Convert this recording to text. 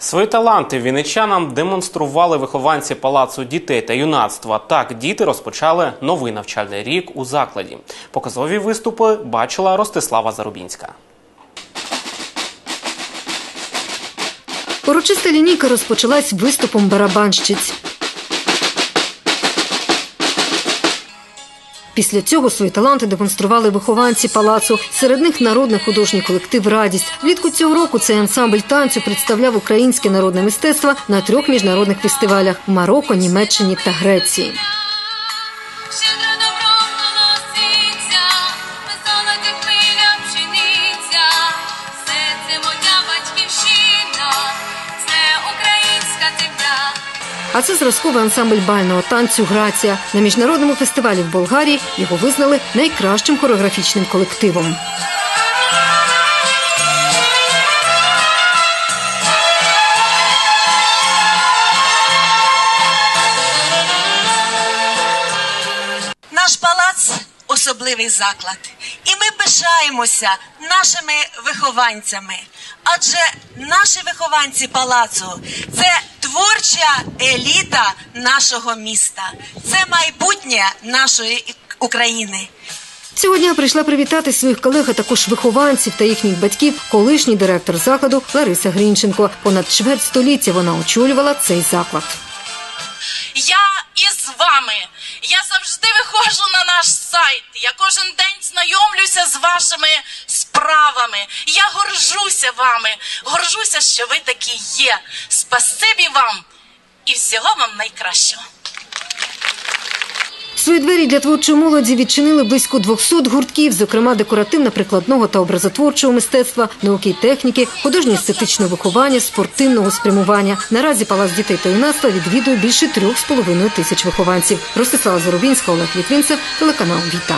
Свої таланти вінничанам демонстрували вихованці палацу дітей та юнацтва. Так діти розпочали новий навчальний рік у закладі. Показові виступи бачила Ростислава Зарубінська. Урочиста лінійка розпочалась виступом барабанщиць. Після цього свої таланти демонстрували вихованці палацу. Серед них народний художній колектив Радість. Влітку цього року цей ансамбль танцю представляв українське народне мистецтво на трьох міжнародних фестивалях Марокко, Німеччині та Греції. А це зразковий ансамбль бального танцю Грація. На міжнародному фестивалі в Болгарії його визнали найкращим хореографічним колективом. Наш палац особливий заклад, і ми пишаємося нашими вихованцями. Адже наші вихованці палацу це творча еліта нашого міста, це майбутнє нашої України. Цього дня прийшла привітати своїх колег, а також вихованців та їхніх батьків, колишній директор закладу Лариса Грінченко. Понад чверть століття вона очолювала цей заклад. Я із вами. Я завжди виходжу на наш сайт. Я кожен день знайомлюся з вашими справами. Я горжуся вами. Горжуся, що ви такі є. Спасибі вам і всього вам найкращого. Свої двері для творчої молоді відчинили близько 200 гуртків, зокрема декоративно-прикладного та образотворчого мистецтва, науки й техніки, художньо-естетичного виховання, спортивного спрямування. Наразі палац дітей та юнацтва відвідує більше трьох з половиною тисяч вихованців. Ростислава Зарубінська, Олег Літвінцев, телеканал Віта.